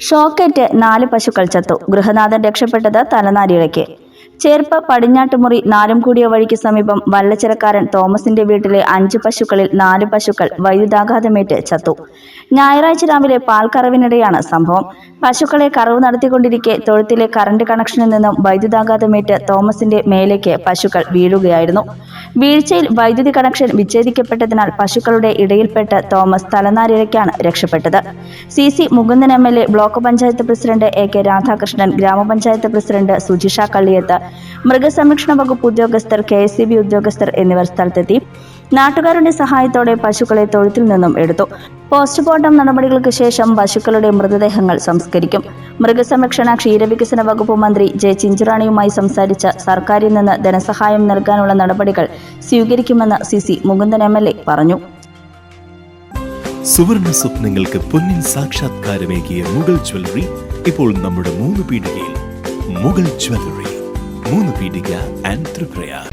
ഷോക്കേറ്റ് നാല് പശുക്കൾ ചത്തു. ഗൃഹനാഥൻ രക്ഷപ്പെട്ടത് തലനാരിഴയ്ക്ക്. ചേർപ്പ് പടിഞ്ഞാട്ടുമുറി നാലുംകൂടിയ വഴിക്ക് സമീപം വല്ലച്ചരക്കാരൻ തോമസിന്റെ വീട്ടിലെ അഞ്ച് പശുക്കളിൽ നാല് പശുക്കൾ വൈദ്യുതാഘാതമേറ്റ് ചത്തു. ഞായറാഴ്ച രാവിലെ പാൽക്കറവിനിടെയാണ് സംഭവം. പശുക്കളെ കറവ് നടത്തിക്കൊണ്ടിരിക്കെ തൊഴുത്തിലെ കറണ്ട് കണക്ഷനിൽ നിന്നും വൈദ്യുതാഘാതമേറ്റ് തോമസിന്റെ മേലേക്ക് പശുക്കൾ വീഴുകയായിരുന്നു. വീഴ്ചയിൽ വൈദ്യുതി കണക്ഷൻ വിച്ഛേദിക്കപ്പെട്ടതിനാൽ പശുക്കളുടെ ഇടയിൽപ്പെട്ട് തോമസ് തലനാരിഴയ്ക്കാണ് രക്ഷപ്പെട്ടത്. C C Mukundan M L A block panchayat president A K Radhakrishnan ഗ്രാമപഞ്ചായത്ത് പ്രസിഡന്റ് സുജിഷ കള്ളിയത്ത് മൃഗസംരക്ഷണ വകുപ്പ് ഉദ്യോഗസ്ഥർ കെ എസ് ഉദ്യോഗസ്ഥർ എന്നിവർ സ്ഥലത്തെത്തി നാട്ടുകാരുടെ സഹായത്തോടെ പശുക്കളെ തൊഴുത്തിൽ നിന്നും എടുത്തു. പോസ്റ്റ്മോർട്ടം നടപടികൾക്ക് ശേഷം പശുക്കളുടെ മൃതദേഹങ്ങൾ സംസ്കരിക്കും. മൃഗസംരക്ഷണ ക്ഷീരവികസന വകുപ്പ് മന്ത്രി ജെ ചിഞ്ചുറാണിയുമായി സംസാരിച്ച സർക്കാരിൽ നിന്ന് ധനസഹായം നൽകാനുള്ള നടപടികൾ സ്വീകരിക്കുമെന്ന് C C Mukundan M L A പറഞ്ഞു. സുവർണ സ്വപ്നങ്ങൾക്ക് പൊന്നിൻ സാക്ഷാത്കാരമേകിയ മുഗൾ ജ്വല്ലറി ഇപ്പോൾ നമ്മുടെ മൂന്ന് പീടികയിൽ മുഗൾ ജ്വല്ലറി. മൂന്ന് പീഡിക ആൻഡ് ത്രിപ്രയാർ.